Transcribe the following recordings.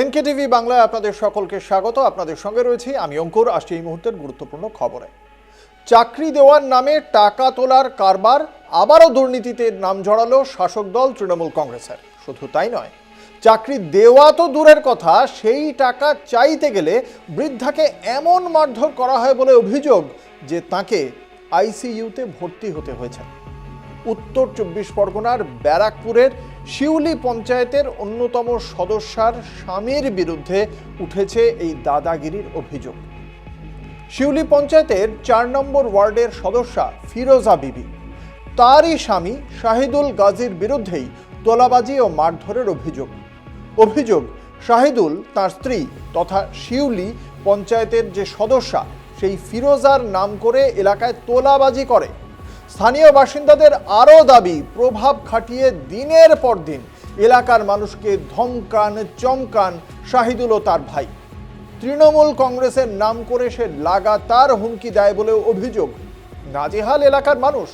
NKTV বাংলায় আপনাদের সকলকে স্বাগত। আপনাদের সঙ্গে রয়েছি আমি অঙ্কুর। আসছি এই মুহূর্তের গুরুত্বপূর্ণ খবরে। চাকরি দেওয়ার নামে টাকা তোলার কারবার আবারও দুর্নীতিতে নাম জড়ালো শাসক দল তৃণমূল কংগ্রেসের। শুধু তাই নয়, চাকরি দেওয়া তো দূরের কথা, সেই টাকা চাইতে গেলে বৃদ্ধাকে এমন মারধর করা হয় বলে অভিযোগ যে তাকে আইসিইউতে ভর্তি হতে হয়েছে। উত্তর চব্বিশ পরগনার ব্যারাকপুরের শিউলি পঞ্চায়েতের অন্যতম সদস্যার স্বামীর বিরুদ্ধে উঠেছে এই দাদাগিরির অভিযোগ। শিউলি পঞ্চায়েতের চার নম্বর ওয়ার্ডের সদস্যা ফিরোজা বিবি। তারই স্বামী শাহিদুল গাজীর বিরুদ্ধেই তোলাবাজি ও মারধরের অভিযোগ। অভিযোগ, শাহিদুল তার স্ত্রী তথা শিউলি পঞ্চায়েতের যে সদস্যা, সেই ফিরোজার নাম করে এলাকায় তোলাবাজি করে। স্থানীয় বাসিন্দাদের আরও দাবি, প্রভাব খাটিয়ে দিনের পর দিন এলাকার মানুষকে ধমকান, চমকান শাহিদুল ও তার ভাই। তৃণমূল কংগ্রেসের নাম করে সে লাগাতার হুমকি দেয় বলেও অভিযোগ। নাজেহাল এলাকার মানুষ।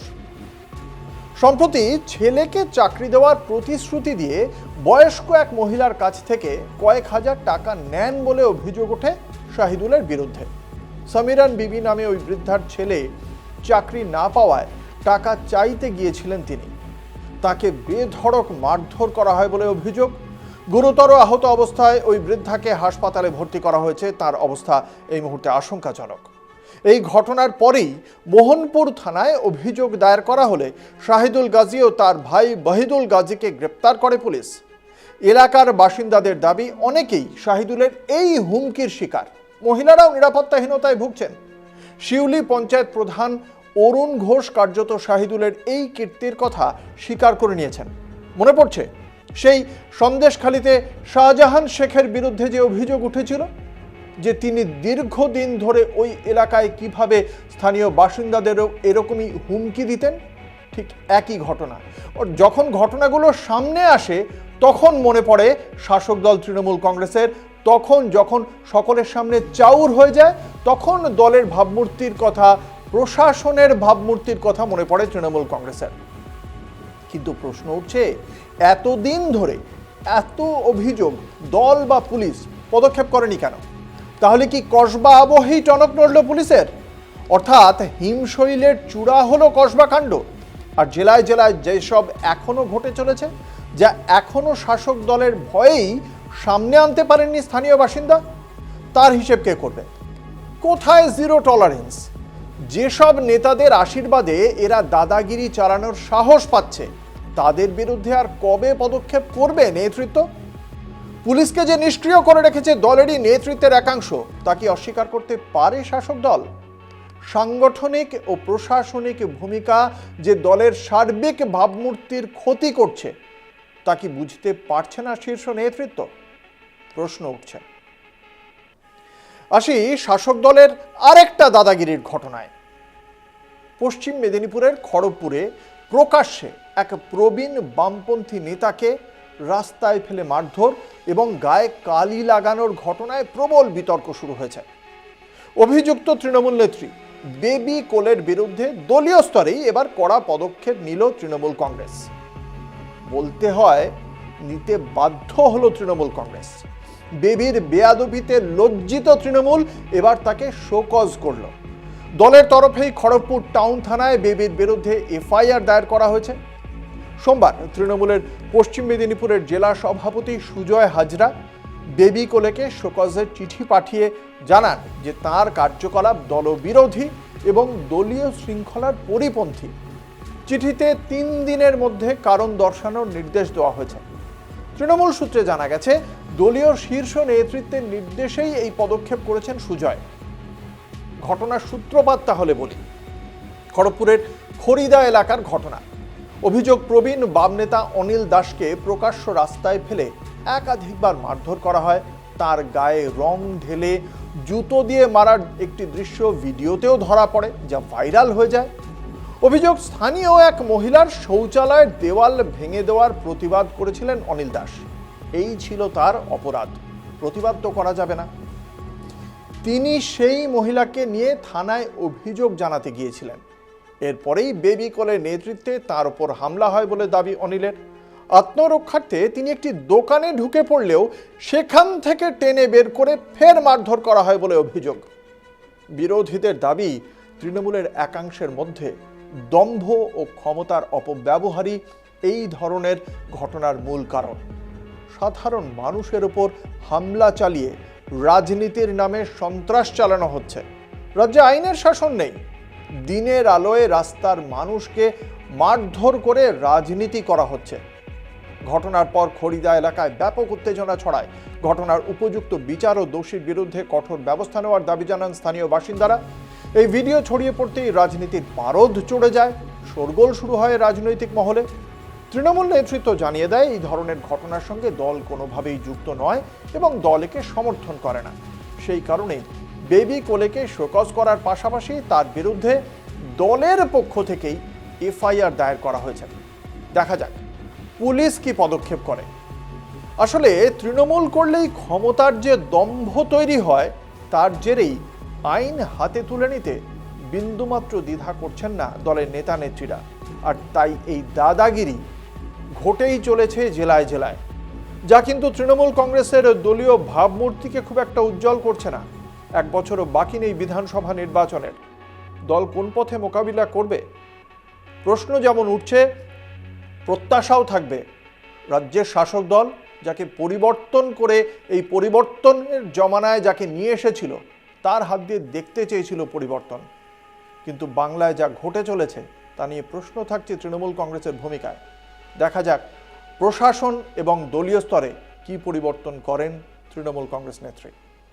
সম্প্রতি ছেলেকে চাকরি দেওয়ার প্রতিশ্রুতি দিয়ে বয়স্ক এক মহিলার কাছ থেকে কয়েক হাজার টাকা নেন বলে অভিযোগ ওঠে শাহিদুলের বিরুদ্ধে। সমীরান বিবি নামে ওই বৃদ্ধার ছেলে চাকরি না পাওয়ায় টাকা চাইতে গিয়েছিলেন তিনি। তাকে বেধড়ক মারধর করা হয় বলে অভিযোগ। গুরুতর আহত অবস্থায় ওই বৃদ্ধাকে হাসপাতালে ভর্তি করা হয়েছে। তার অবস্থা এই মুহূর্তে আশঙ্কাজনক। এই ঘটনার পরেই মোহনপুর থানায় অভিযোগ দায়ের করা হলে শাহিদুল গাজী ও তার ভাই বহিদুল গাজীকে গ্রেপ্তার করে পুলিশ। এলাকার বাসিন্দাদের দাবি, অনেকেই শাহিদুলের এই হুমকির শিকার। মহিলারাও নিরাপত্তাহীনতায় ভুগছেন। শিউলি পঞ্চায়েত প্রধান অরুণ ঘোষ কার্যত শাহিদুলের এই কীর্তির কথা স্বীকার করে নিয়েছেন। মনে পড়ছে, সেই সন্দেশখালিতে শাহজাহান শেখের বিরুদ্ধে যে অভিযোগ উঠেছিল, যে তিনি দীর্ঘদিন ধরে ওই এলাকায় কীভাবে স্থানীয় বাসিন্দাদেরও এরকমই হুমকি দিতেন, ঠিক একই ঘটনা। যখন ঘটনাগুলো সামনে আসে, তখন মনে পড়ে শাসক দল তৃণমূল কংগ্রেসের, তখন যখন সকলের সামনে চাউর হয়ে যায়, তখন দলের ভাবমূর্তির কথা প্রশাসনের ভাবমূর্তির কথা মনে পড়ে তৃণমূল কংগ্রেসের। কিন্তু প্রশ্ন উঠছে, এতদিন ধরে এত অভিযোগ, দল বা পুলিশ পদক্ষেপ করেনি কেন? তাহলে কি কসবা আবহেই টনক নড়ল পুলিশের? অর্থাৎ হিমশৈলের চূড়া হলো কসবা কাণ্ড। আর জেলায় জেলায় যেসব এখনও ঘটে চলেছে, যা এখনও শাসক দলের ভয়েই সামনে আনতে পারেননি স্থানীয় বাসিন্দা, তার হিসেব কে করবে? কোথায় জিরো টলারেন্স যেসব নেতাদের আশীর্বাদে এরা দাদাগিরি চালানোর সাহস পাচ্ছে, তাদের বিরুদ্ধে আর কবে পদক্ষেপ করবে নেতৃত্ব? পুলিশকে যে নিষ্ক্রিয় করে রেখেছে দলেরই নেতৃত্বের একাংশ, তা কি অস্বীকার করতে পারে শাসক দল? সাংগঠনিক ও প্রশাসনিক ভূমিকা যে দলের সার্বিক ভাবমূর্তির ক্ষতি করছে, তা কি বুঝতে পারছে না শীর্ষ নেতৃত্ব? প্রশ্ন উঠছে। আসি শাসক দলের আরেকটা দাদাগিরির ঘটনায়। পশ্চিম মেদিনীপুরের খড়গপুরে প্রকাশ্যে এক প্রবীণ বামপন্থী নেতাকে রাস্তায় ফেলে মারধর এবং গায়ে কালি লাগানোর ঘটনায় প্রবল বিতর্ক শুরু হয়েছে। অভিযুক্ত তৃণমূল নেত্রী বেবি কোলের বিরুদ্ধে দলীয় স্তরেই এবার কড়া পদক্ষেপ নিল তৃণমূল কংগ্রেস। বলতে হয়, নিতে বাধ্য হলো তৃণমূল কংগ্রেস। বেবির বেয়াদবিতে লজ্জিত তৃণমূল এবার তাকে শোকজ করল। দলের তরফেই খড়গপুর টাউন থানায় বেবির বিরুদ্ধে এফআইআর দায়ের করা হয়েছে। সোমবার তৃণমূলের পশ্চিম মেদিনীপুরের জেলা সভাপতি সুজয় হাজরা বেবি কোলেকে শোকজের চিঠি পাঠিয়ে জানান যে তার কার্যকলাপ দলবিরোধী এবং দলীয় শৃঙ্খলার পরিপন্থী। চিঠিতে তিন দিনের মধ্যে কারণ দর্শানোর নির্দেশ দেওয়া হয়েছে। তৃণমূল সূত্রে জানা গেছে দলীয় শীর্ষ নেতৃত্বের নির্দেশেই এই পদক্ষেপ করেছেন সুজয়। ঘটনার সূত্রপাত তাহলে বলি। খড়গপুরের খরিদা এলাকার ঘটনা। অভিযোগ প্রবীণ বাম নেতা অনিল দাসকে প্রকাশ্য রাস্তায় ফেলে একাধিকবার মারধর করা হয়। তার গায়ে রং ঢেলে জুতো দিয়ে মারার একটি দৃশ্য ভিডিওতেও ধরা পড়ে, যা ভাইরাল হয়ে যায়। অভিযোগ, স্থানীয় এক মহিলার শৌচালয়ের দেওয়াল ভেঙে দেওয়ার প্রতিবাদ করেছিলেন অনিল দাস। এই ছিল তার অপরাধ। প্রতিবাদ তো করা যাবে না। তিনি সেই মহিলাকে নিয়ে থানায় অভিযোগ জানাতে গিয়েছিলেন। এরপরেই বেবি কলের নেতৃত্বে তার ওপর হামলা হয় বলে দাবি অনিলের। আত্মরক্ষার্থে তিনি একটি দোকানে ঢুকে পড়লেও সেখান থেকে টেনে বের করে ফের মারধর করা হয় বলে অভিযোগ। বিরোধীদের দাবি, তৃণমূলের একাংশের মধ্যে দম্ভ ও ক্ষমতার অপব্যবহারই এই ধরনের ঘটনার মূল কারণ। সাধারণ মানুষের ওপর হামলা চালিয়ে রাজনীতির নামে সন্ত্রাস চালানো হচ্ছে। রাজ্যে আইনের শাসন নেই। দিনের আলোয় রাস্তার মানুষকে মারধর করে রাজনীতি করা হচ্ছে। ঘটনার পর খরিদা এলাকায় ব্যাপক উত্তেজনা ছড়ায়। ঘটনার উপযুক্ত বিচার ও দোষীর বিরুদ্ধে কঠোর ব্যবস্থা নেওয়ার দাবি জানান স্থানীয় বাসিন্দারা। এই ভিডিও ছড়িয়ে পড়তেই রাজনীতির পারদ চড়ে যায়। শোরগোল শুরু হয় রাজনৈতিক মহলে। তৃণমূল নেতৃত্ব জানিয়ে দেয়, এই ধরনের ঘটনার সঙ্গে দল কোনোভাবেই যুক্ত নয় এবং দল একে সমর্থন করে না। সেই কারণেই বেবি কোলেকে শোকজ করার পাশাপাশি তার বিরুদ্ধে দলের পক্ষ থেকেই এফআইআর দায়ের করা হয়েছে। দেখা যাক, পুলিশ কি পদক্ষেপ করে। আসলে তৃণমূল করলেই ক্ষমতার যে দম্ভ তৈরি হয়, তার জেরেই আইন হাতে তুলে নিতে বিন্দুমাত্র দ্বিধা করছেন না দলের নেতা নেত্রীরা আর তাই এই দাদাগিরি ঘটেই চলেছে জেলায় জেলায়। যা কিন্তু তৃণমূল কংগ্রেসের দলীয় ভাবমূর্তিকে খুব একটা উজ্জ্বল করছে না। এক বছরও বাকি নেই বিধানসভা নির্বাচনের। দল কোন পথে মোকাবিলা করবে? প্রশ্ন যেমন উঠছে, প্রত্যাশাও থাকবে। রাজ্যের শাসক দল যাকে পরিবর্তন করে এই পরিবর্তনের জমানায় যাকে নিয়ে এসেছিল, তার হাত দিয়ে দেখতে চেয়েছিল পরিবর্তন। কিন্তু বাংলায় যা ঘটে চলেছে, তা নিয়ে প্রশ্ন থাকছে তৃণমূল কংগ্রেসের ভূমিকায়। দেখা যাক প্রশাসন এবং দলীয় স্তরে কি পরিবর্তন করেন তৃণমূল কংগ্রেস নেত্রী।